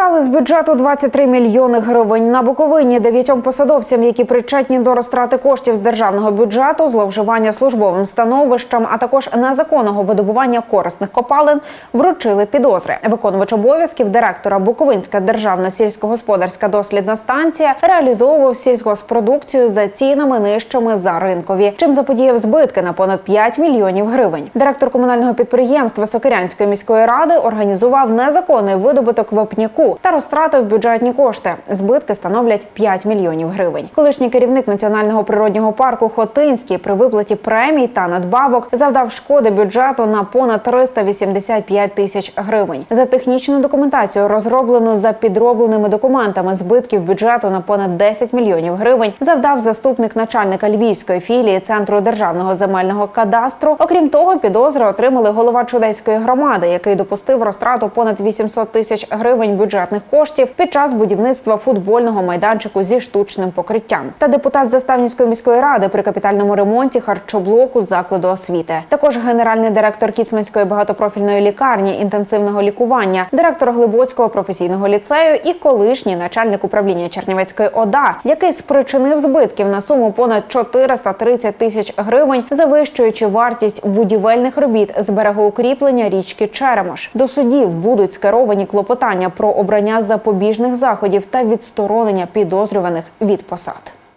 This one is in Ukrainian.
Забрали з бюджету 23 мільйони гривень на Буковині. Дев'ятьом посадовцям, які причетні до розтрати коштів з державного бюджету, зловживання службовим становищем, а також незаконного видобування корисних копалин, вручили підозри. Виконувач обов'язків директора Буковинська державна сільськогосподарська дослідна станція реалізовував сільськогоспродукцію за цінами нижчими за ринкові, чим заподіяв збитки на понад 5 мільйонів гривень. Директор комунального підприємства Сокирянської міської ради організував незаконний видобуток вапняку та розтратив бюджетні кошти. Збитки становлять 5 мільйонів гривень. Колишній керівник національного природнього парку Хотинський при виплаті премій та надбавок завдав шкоди бюджету на понад 385 тисяч гривень. За технічну документацію, розроблену за підробленими документами збитків бюджету на понад 10 мільйонів гривень, завдав заступник начальника львівської філії центру державного земельного кадастру. Окрім того, підозри отримали голова чудеської громади, який допустив розтрату понад 800 тисяч гривень бюджетних коштів під час будівництва футбольного майданчику зі штучним покриттям. Та депутат Заставницької міської ради при капітальному ремонті харчоблоку закладу освіти. Також генеральний директор Кіцманської багатопрофільної лікарні інтенсивного лікування, директор Глибоцького професійного ліцею і колишній начальник управління Чернівецької ОДА, який спричинив збитків на суму понад 430 тисяч гривень, завищуючи вартість будівельних робіт з берегоукріплення річки Черемош. До судів будуть скеровані клопотання про обрання запобіжних заходів та відсторонення підозрюваних від посад.